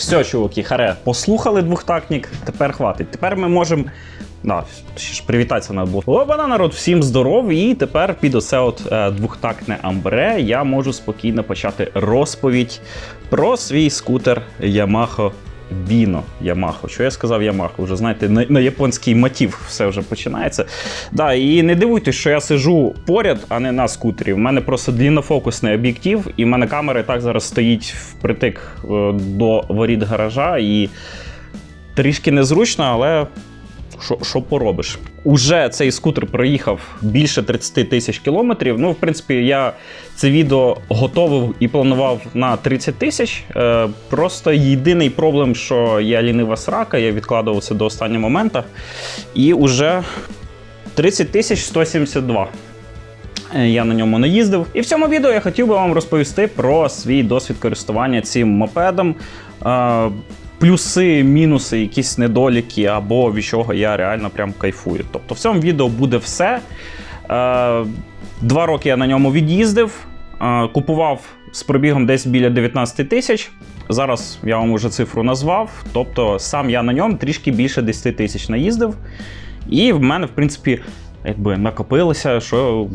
Все, чуваки, харе, послухали двохтактник, тепер хватить. Тепер ми можемо. Да, ще ж привітатися надо було. Обана, народ, всім здоров. І тепер під оце от е, двохтактне амбре я можу спокійно почати розповідь про свій скутер Yamaha Vino. Ямахо. Що я сказав Yamaha? Вже знаєте, на, на японський мотив все вже починається. Да, і не дивуйтесь, що я сижу поряд, а не на скутері. У мене просто дліннофокусний об'єктив, і в мене камера так зараз стоїть впритик е, до воріт гаража. І трішки незручно, але що, поробиш? Уже цей скутер проїхав більше 30 тисяч кілометрів. Ну, в принципі, я це відео готовив і планував на 30 тисяч. Е, просто єдиний проблем, що я лінива срака, я відкладував це до останнього моменту. І уже 30 тисяч 172. Е, Я на ньому не їздив. І в цьому відео я хотів би вам розповісти про свій досвід користування цим мопедом. Плюси, мінуси, якісь недоліки, або від чого я реально прям кайфую. Тобто в цьому відео буде все. Е, Два роки я на ньому від'їздив, е, купував з пробігом десь біля 19 тисяч. Зараз я вам уже цифру назвав. Тобто сам я на ньому трішки більше 10 тисяч наїздив. І в мене, в принципі, якби накопилося, що,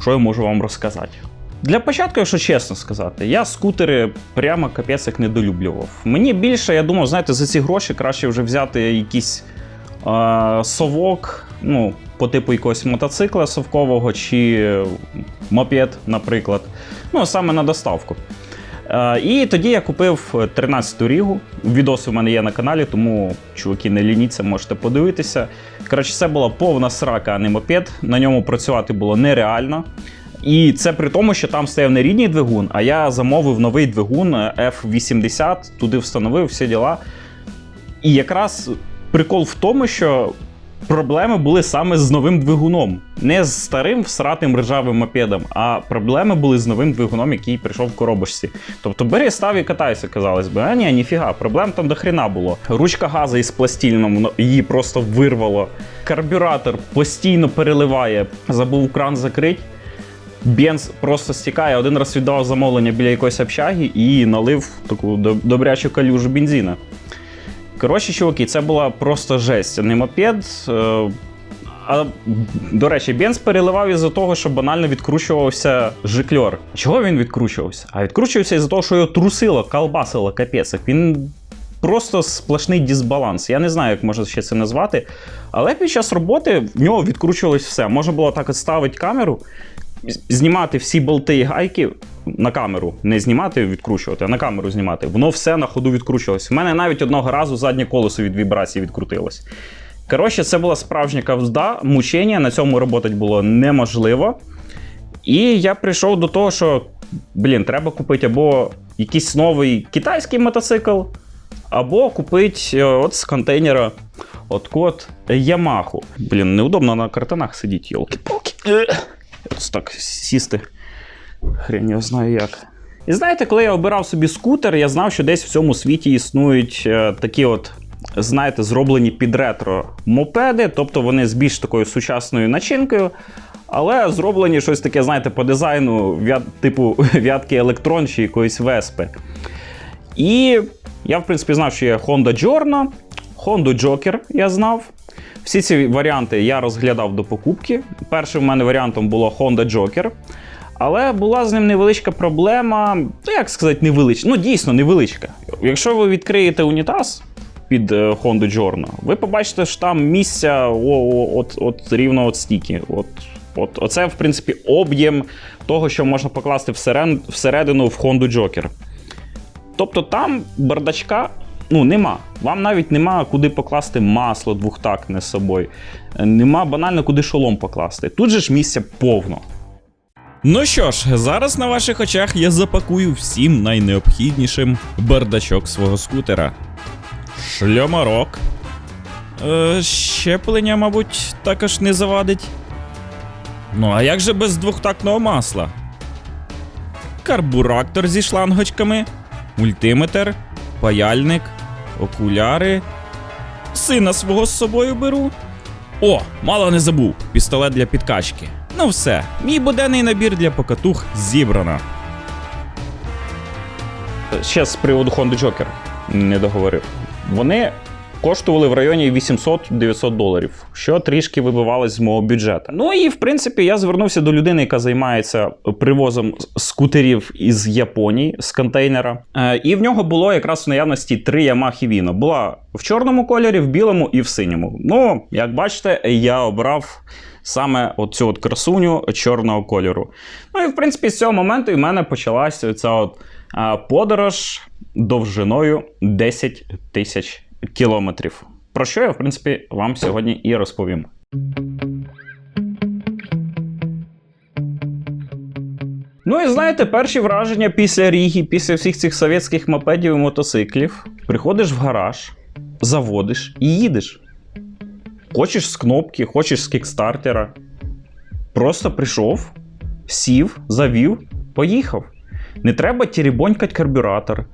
що я можу вам розказати. Для початку, якщо чесно сказати, я скутери прямо капець як недолюблював. Мені більше, я думав, знаєте, за ці гроші краще вже взяти якийсь е, совок, ну, по типу якогось мотоцикла совкового чи мопед, наприклад. Ну, саме на доставку. Е, і тоді я купив 13-ту рігу. Відоси в мене є на каналі, тому чуваки, не лініться, можете подивитися. Коротше, це була повна срака, а не мопед. На ньому працювати було нереально. І це при тому, що там стояв не рідний двигун, а я замовив новий двигун F80, туди встановив всі діла. І якраз прикол в тому, що проблеми були саме з новим двигуном. Не з старим всратим ржавим мопедом, а проблеми були з новим двигуном, який прийшов в коробочці. Тобто бери, став і катайся, казалось би. А ні, ніфіга, проблем там до хрена було. Ручка газу із пластильном, її просто вирвало. Карбюратор постійно переливає. Забув кран закрити. Бенз просто стікає. Один раз віддав замовлення біля якоїсь общаги і налив таку добрячу калюжу бензина. Коротше, чуваки, це була просто жесть, не мопед. Е, А, до речі, Бенз переливав із-за того, що банально відкручувався жикльор. Чого він відкручувався? А відкручувався із-за того, що його трусило, колбасило, капець. Він просто сплошний дисбаланс. Я не знаю, як можна ще це назвати. Але під час роботи в нього відкручувалось все. Можна було так от ставити камеру, знімати всі болти і гайки на камеру, не знімати, відкручувати, а на камеру знімати. Воно все на ходу відкручувалось. У мене навіть одного разу заднє колесо від вібрації відкрутилось. Коротше, це була справжня кавзда, мучення, на цьому роботи було неможливо. І я прийшов до того, що, блін, треба купити або якийсь новий китайський мотоцикл, або купити е, от з контейнера от код Yamaha. Блін, неудобно на картонах сидіти, йолки-палки. Так сісти. Хрень його знаю як. І знаєте, коли я обирав собі скутер, я знав, що десь в цьому світі існують е, такі от, знаєте, зроблені під ретро мопеди, тобто вони з більш такою сучасною начинкою. Але зроблені щось таке, знаєте, по дизайну, типу в'ятки електрон чи якоїсь веспи. І я, в принципі, знав, що є Honda Giorno, Honda Joker я знав. Всі ці варіанти я розглядав до покупки. Першим в мене варіантом було Honda Joker. Але була з ним невеличка проблема. Ну, як сказати, невеличка. Ну, дійсно, невеличка. Якщо ви відкриєте унітаз під е, Honda Giorno, ви побачите, що там місця о, о, от, от рівно от стільки. От, от, оце, в принципі, об'єм того, що можна покласти всеред, всередину в Honda Joker. Тобто там бардачка ну, нема. Вам навіть нема куди покласти масло двохтактне з собою. Е, Нема банально куди шолом покласти. Тут же ж місця повно. Ну що ж, зараз на ваших очах я запакую всім найнеобхіднішим бардачок свого скутера. Шльомарок. Е, щеплення, мабуть, також не завадить. Ну, а як же без двохтактного масла? Карбурактор зі шлангочками, мультиметр, паяльник, окуляри. Сина свого з собою беру. О, мало не забув. Пістолет для підкачки. Ну все, мій буденний набір для покатух зібрано. Ще з приводу Honda Joker. Не договорив. Вони коштували в районі 800-900 доларів, що трішки вибивалось з мого бюджету. Ну і в принципі я звернувся до людини, яка займається привозом скутерів із Японії з контейнера. Е, і в нього було якраз в наявності три Yamaha Vino. Була в чорному кольорі, в білому і в синьому. Ну, як бачите, я обрав. Саме оцю от красуню чорного кольору. Ну і в принципі з цього моменту і в мене почалася ця от а, подорож довжиною 10 тисяч кілометрів. Про що я, в принципі, вам сьогодні і розповім. Ну і знаєте, перші враження після Ріги, після всіх цих совєтських мопедів і мотоциклів. Приходиш в гараж, заводиш і їдеш. Хочеш з кнопки, хочеш з кікстартера. Просто прийшов, сів, завів, поїхав. Не треба тірібонькати карбюратор,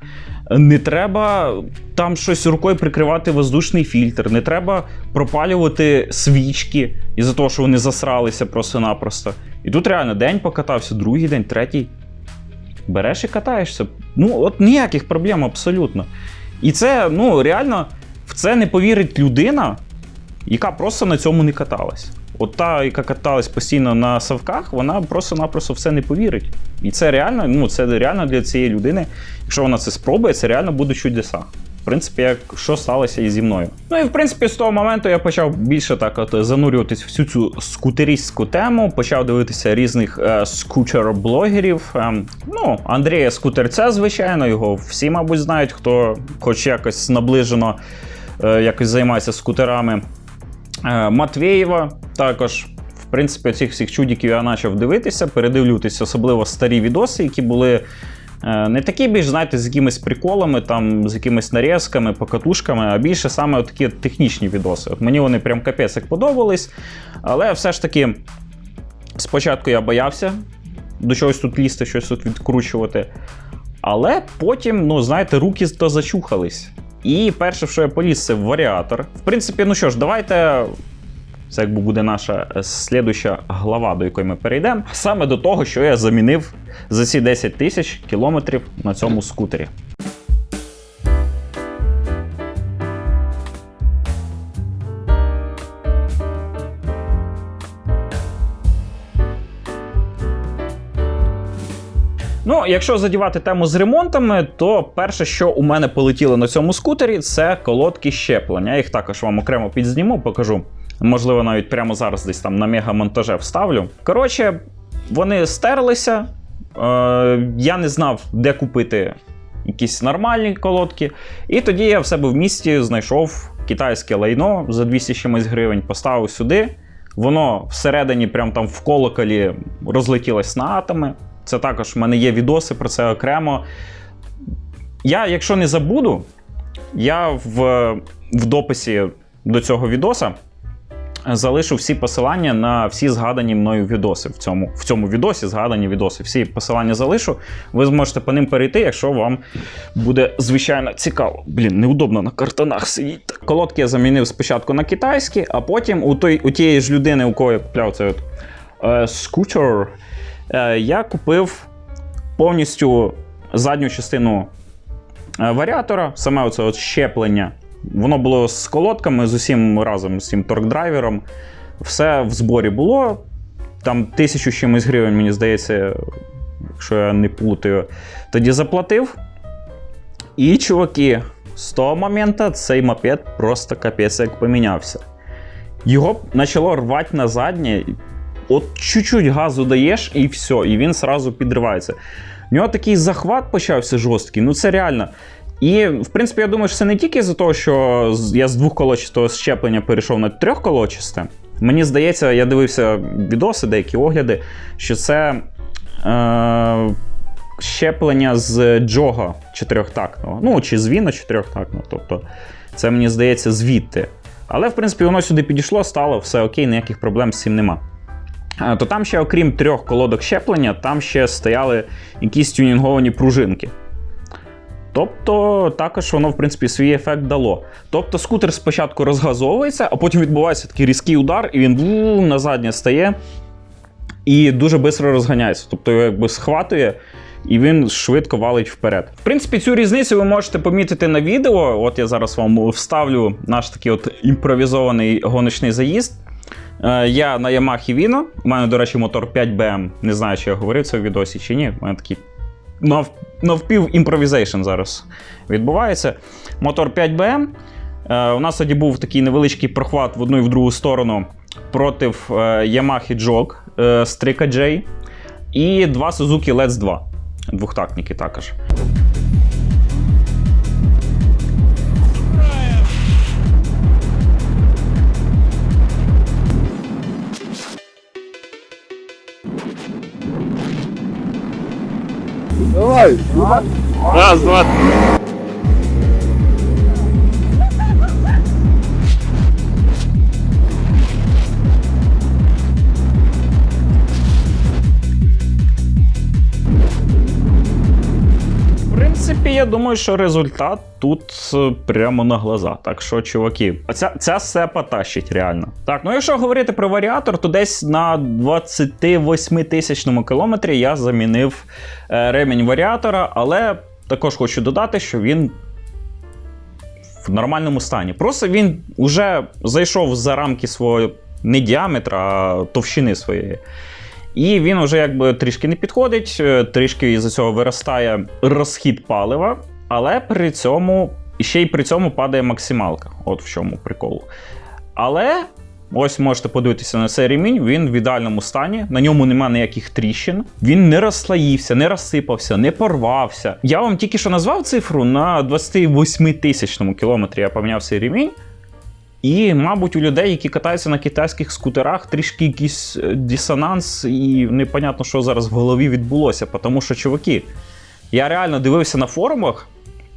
не треба там щось рукою прикривати воздушний фільтр, не треба пропалювати свічки із-за того, що вони засралися просто-напросто. І тут реально день покатався, другий день, третій. Береш і катаєшся. Ну, от ніяких проблем абсолютно. І це, ну, реально, в це не повірить людина, яка просто на цьому не каталась. От та, яка каталась постійно на савках, вона просто-напросто в це не повірить. І це реально, ну це реально для цієї людини. Якщо вона це спробує, це реально буде чудеса. В принципі, як що сталося і зі мною. Ну і в принципі, з того моменту я почав більше так от занурюватись всю цю скутерістську тему, почав дивитися різних е, скутер-блогерів. Е, ну, Андрія Скутерця, звичайно, його всі, мабуть, знають, хто хоч якось наближено е, якось займається скутерами. Е, Матвєєва також. В принципі, цих всіх чудіків я почав дивитися, передивлюватися, особливо старі відоси, які були е, не такі більш, знаєте, з якимись приколами, там, з якимись нарізками, покатушками, а більше саме такі технічні відоси. От мені вони прям капець як подобались. Але все ж таки, спочатку я боявся до чогось тут лізти, щось тут відкручувати. Але потім, ну, знаєте, руки то зачухались. І перше, що я поліз, це варіатор. В принципі, ну що ж, давайте. Це якби буде наша е, слідуща глава, до якої ми перейдемо. Саме до того, що я замінив за ці 10 тисяч кілометрів на цьому скутері. Ну, якщо задівати тему з ремонтами, то перше, що у мене полетіло на цьому скутері, це колодки щеплення. Я їх також вам окремо підзніму, покажу. Можливо, навіть прямо зараз десь там на мегамонтаже вставлю. Коротше, вони стерлися. Е, я не знав, де купити якісь нормальні колодки. І тоді я в себе в місті знайшов китайське лайно за 200 чимось гривень, поставив сюди. Воно всередині, прям там в колоколі, розлетілось на атоми. Це також в мене є відоси про це окремо. Я, якщо не забуду, я в, в дописі до цього відоса залишу всі посилання на всі згадані мною відоси. В цьому в цьому відосі згадані відоси. Всі посилання залишу. Ви зможете по ним перейти, якщо вам буде звичайно цікаво. Блін, неудобно на картонах сидіти. Колодки я замінив спочатку на китайські, а потім у той, у тієї ж людини, у кого я купляв цей от, е, скутер, я купив повністю задню частину е, варіатора, саме оце от щеплення. Воно було з колодками, з усім разом, з цим торкдрайвером. Все в зборі було. Там тисячу чимось гривень, мені здається, якщо я не плутаю, тоді заплатив. І, чуваки, з того моменту цей мопед просто капець як помінявся. Його почало рвати на заднє. От чуть-чуть газу даєш, і все, і він сразу підривається. У нього такий захват почався жорсткий, ну це реально. І, в принципі, я думаю, що це не тільки за те, що я з двохколочистого щеплення перейшов на трьохколочисте. Мені здається, я дивився відоси, деякі огляди, що це е, щеплення з джога чотирьохтактного. Ну, чи з Віна чотирьохтактного. Тобто, це мені здається звідти. Але, в принципі, воно сюди підійшло, стало все окей, ніяких проблем з цим нема. То там ще, окрім трьох колодок щеплення, там ще стояли якісь тюнінговані пружинки. Тобто, також воно, в принципі, свій ефект дало. Тобто, скутер спочатку розгазовується, а потім відбувається такий різкий удар, і він на заднє стає і дуже швидко розганяється. Тобто його якби схватує, і він швидко валить вперед. В принципі, цю різницю ви можете помітити на відео. От я зараз вам вставлю наш такий от імпровізований гоночний заїзд. Е, Я на Yamaha Vino. У мене, до речі, мотор 5BM. Не знаю, чи я говорив це в відосі чи ні. У мене такий нав, навпів імпровізейшн зараз відбувається. Мотор 5BM. Е, у нас тоді був такий невеличкий прохват в одну і в другу сторону проти е, Yamaha Jog Strika J і два Suzuki Let's 2. Двохтактники також. Давай. Раз, два, я думаю, що результат тут е, прямо на глаза. Так що, чуваки, ця, ця сепа тащить реально. Так, ну якщо говорити про варіатор, то десь на 28 тисячному кілометрі я замінив е, ремінь варіатора, але також хочу додати, що він. В нормальному стані. Просто він вже зайшов за рамки свого не діаметра, а товщини своєї. І він вже якби трішки не підходить, е, трішки із-за цього виростає розхід палива, але при цьому ще й при цьому падає максималка. От в чому прикол. Але ось можете подивитися на цей ремінь, він в ідеальному стані, на ньому немає ніяких тріщин, він не розслоївся, не розсипався, не порвався. Я вам тільки що назвав цифру на 28 тисячному кілометрі я поміняв цей ремінь. І, мабуть, у людей, які катаються на китайських скутерах, трішки якийсь е, дисонанс, і непонятно, що зараз в голові відбулося. Тому що, чуваки, я реально дивився на форумах.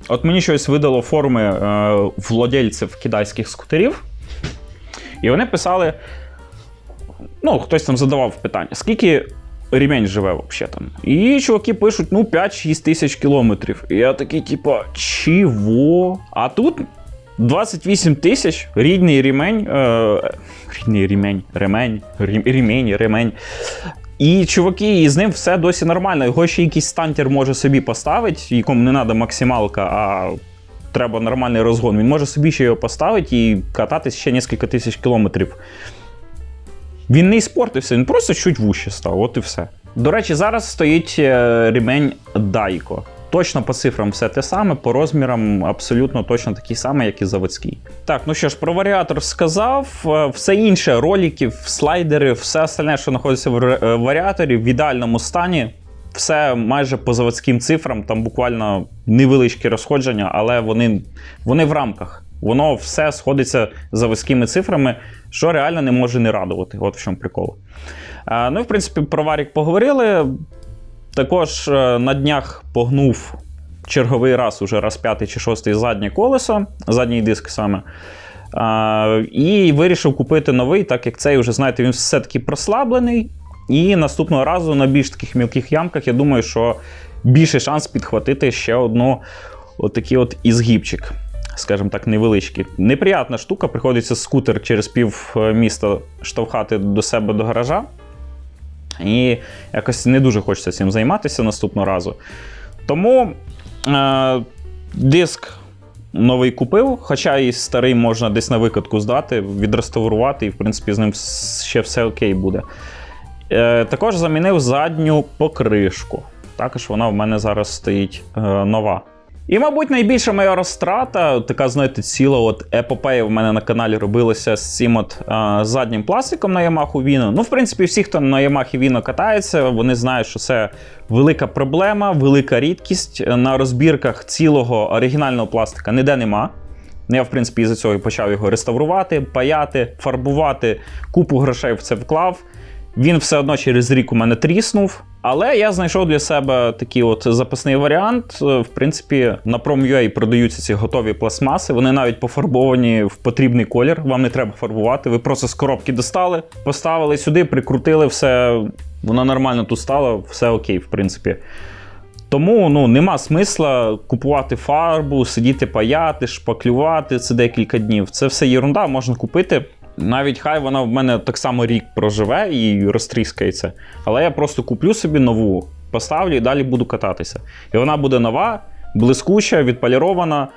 От мені щось видало форуми е, владельців китайських скутерів. І вони писали: ну, хтось там задавав питання, скільки ремень живе взагалі там. І чуваки пишуть, ну, 5-6 тисяч кілометрів. І я такий, типа, чого? А тут 28 тисяч рідний ремень. Е, рідний ремень, ремень, рем- ремень. І чуваки, і з ним все досі нормально. Його ще якийсь стантер може собі поставити, якому не треба максималка, а треба нормальний розгон. Він може собі ще його поставити і кататись ще кілька тисяч кілометрів. Він не іспортився, він просто чуть вуще став, от і все. До речі, зараз стоїть е, ремень Дайко. Точно по цифрам все те саме, по розмірам абсолютно точно такий самий, як і заводський. Так, ну що ж, про варіатор сказав. Е, Все інше, роликів, слайдери, все остальне, що знаходиться в е, варіаторі, в ідеальному стані. Все майже по заводським цифрам, там буквально невеличкі розходження, але вони, вони в рамках. Воно все сходиться з заводськими цифрами, що реально не може не радувати. От в чому прикол. Ну, і, в принципі, про варік поговорили. Також е, на днях погнув черговий раз, уже раз п'ятий чи шостий заднє колесо, задній диск саме. І вирішив купити новий, так як цей вже, знаєте, він все-таки прослаблений. І наступного разу на більш таких мілких ямках, я думаю, що більший шанс підхватити ще одну отакий от ізгибчик, скажімо так, невеличкий. Неприятна штука, приходиться скутер через пів е, міста штовхати до себе до гаража. І якось не дуже хочеться цим займатися наступного разу. Тому е, диск новий купив, хоча і старий можна десь на викатку здати, відреставрувати, і в принципі з ним ще все окей буде. Е, також замінив задню покришку. Також вона в мене зараз стоїть е, нова. І, мабуть, найбільша моя розтрата, така, знаєте, ціла от епопея в мене на каналі робилася з цим от е, заднім пластиком на Yamaha Vino. Ну, в принципі, всі, хто на Yamaha Vino катається, вони знають, що це велика проблема, велика рідкість. На розбірках цілого оригінального пластика ніде нема. Ну, Я, в принципі, із-за цього почав його реставрувати, паяти, фарбувати, купу грошей в це вклав. Він все одно через рік у мене тріснув. Але я знайшов для себе такий от запасний варіант. Е, В принципі, на Prom.ua продаються ці готові пластмаси. Вони навіть пофарбовані в потрібний колір. Вам не треба фарбувати. Ви просто з коробки достали, поставили сюди, прикрутили все. Воно нормально тут стало, все окей, в принципі. Тому ну, нема смисла купувати фарбу, сидіти паяти, шпаклювати це декілька днів. Це все єрунда, можна купити. Навіть хай вона в мене так само рік проживе і розтріскається. Але я просто куплю собі нову поставлю і далі буду кататися. І вона буде нова, блискуча, відполірована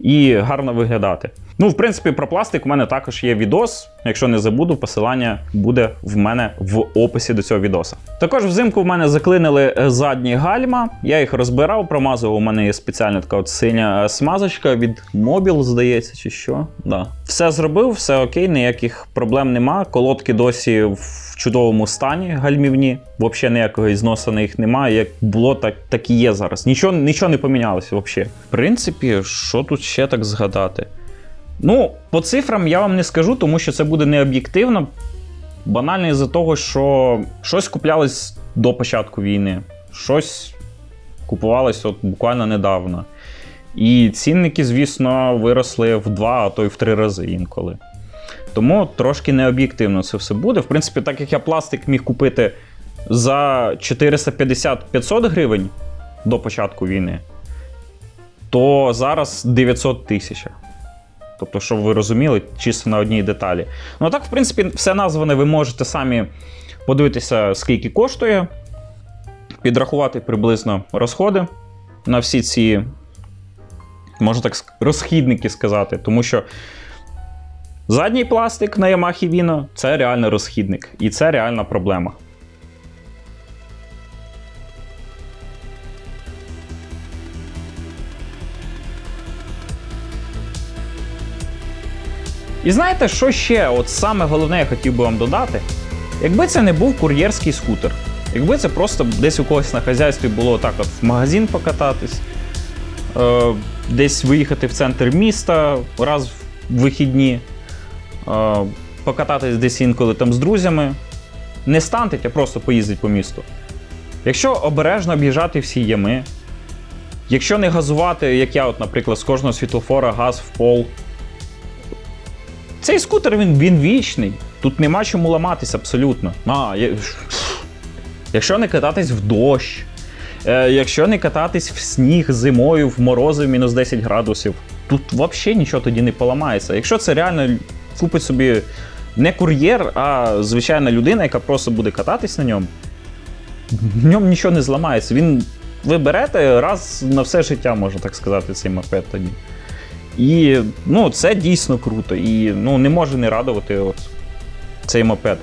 і гарно виглядати. Ну, в принципі, про пластик у мене також є відос. Якщо не забуду, посилання буде в мене в описі до цього відоса. Також взимку в мене заклинили е, задні гальма. Я їх розбирав, промазував. У мене є спеціальна така от синя е, смазочка від Mobil, здається, чи що. Да. Все зробив, все окей, ніяких проблем нема. Колодки досі в чудовому стані гальмівні. Взагалі ніякого зносу на їх немає. Як було, так, так і є зараз. Нічого, нічого не помінялося взагалі. В принципі, що тут ще так згадати? Ну, по цифрам я вам не скажу, тому що це буде не об'єктивно. Банально із-за того, що щось куплялось до початку війни, щось купувалось от буквально недавно. І цінники, звісно, виросли в два, а то й в три рази інколи. Тому трошки необ'єктивно це все буде. В принципі, так як я пластик міг купити за 450-500 гривень до початку війни, то зараз 900 тисяч. Тобто, щоб ви розуміли, чисто на одній деталі. Ну, а так, в принципі, все назване, ви можете самі подивитися, скільки коштує, підрахувати приблизно розходи на всі ці, можна так розхідники сказати, тому що задній пластик на Yamaha Vino – це реально розхідник, і це реальна проблема. І знаєте, що ще? От саме головне я хотів би вам додати. Якби це не був кур'єрський скутер, якби це просто десь у когось на хазяйстві було так, от в магазин покататись, е, десь виїхати в центр міста раз в вихідні, е, покататись десь інколи там з друзями, не стантить, а просто поїздить по місту. Якщо обережно об'їжджати всі ями, якщо не газувати, як я, от, наприклад, з кожного світлофора газ в пол, цей скутер він, він вічний. Тут нема чому ламатись абсолютно. А, я... Якщо не кататись в дощ, е, якщо не кататись в сніг зимою, в морози в мінус 10 градусів, тут взагалі нічого тоді не поламається. Якщо це реально купить собі не кур'єр, а звичайна людина, яка просто буде кататись на ньому, в ньому нічого не зламається. Він ви берете раз на все життя, можна так сказати, цей мопед тоді. І ну, це дійсно круто. І ну, не може не радувати от цей мопед.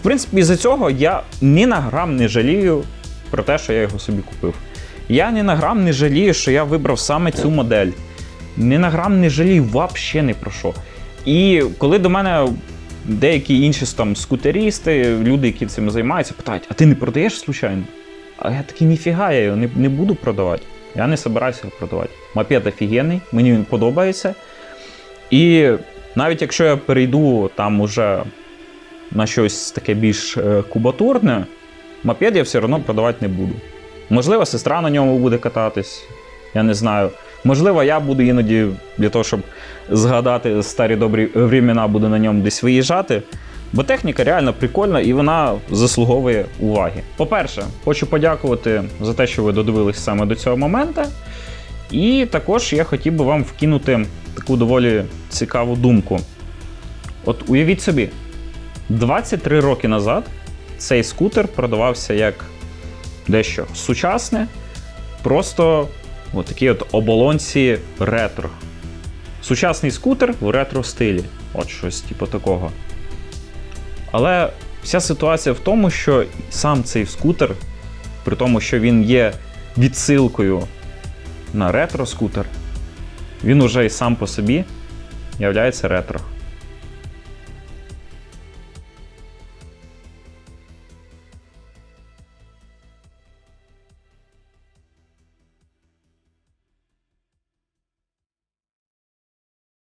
В принципі, із-за цього я ні на грам не жалію про те, що я його собі купив. Я ні на грам не жалію, що я вибрав саме цю модель. Ні на грам не жалію взагалі ні про що. І коли до мене деякі інші там скутерісти, люди, які цим займаються, питають: а ти не продаєш случайно? А я такий, ніфіга, я його не, не буду продавати. Я не собираюся його продавати. Мопед офігенний, мені він подобається. І навіть якщо я перейду там уже на щось таке більш е, кубатурне, мопед я все одно продавати не буду. Можливо, сестра на ньому буде кататись, я не знаю. Можливо, я буду іноді для того, щоб згадати старі добрі времена, буду на ньому десь виїжджати. Бо техніка реально прикольна і вона заслуговує уваги. По-перше, хочу подякувати за те, що ви додивились саме до цього моменту. І також я хотів би вам вкинути таку доволі цікаву думку. От уявіть собі, 23 роки назад цей скутер продавався як дещо сучасне, просто такі от оболонці ретро. Сучасний скутер в ретро стилі. От щось типу такого. Але вся ситуація в тому, що сам цей скутер, при тому, що він є відсилкою на ретро-скутер, він уже і сам по собі являється ретро.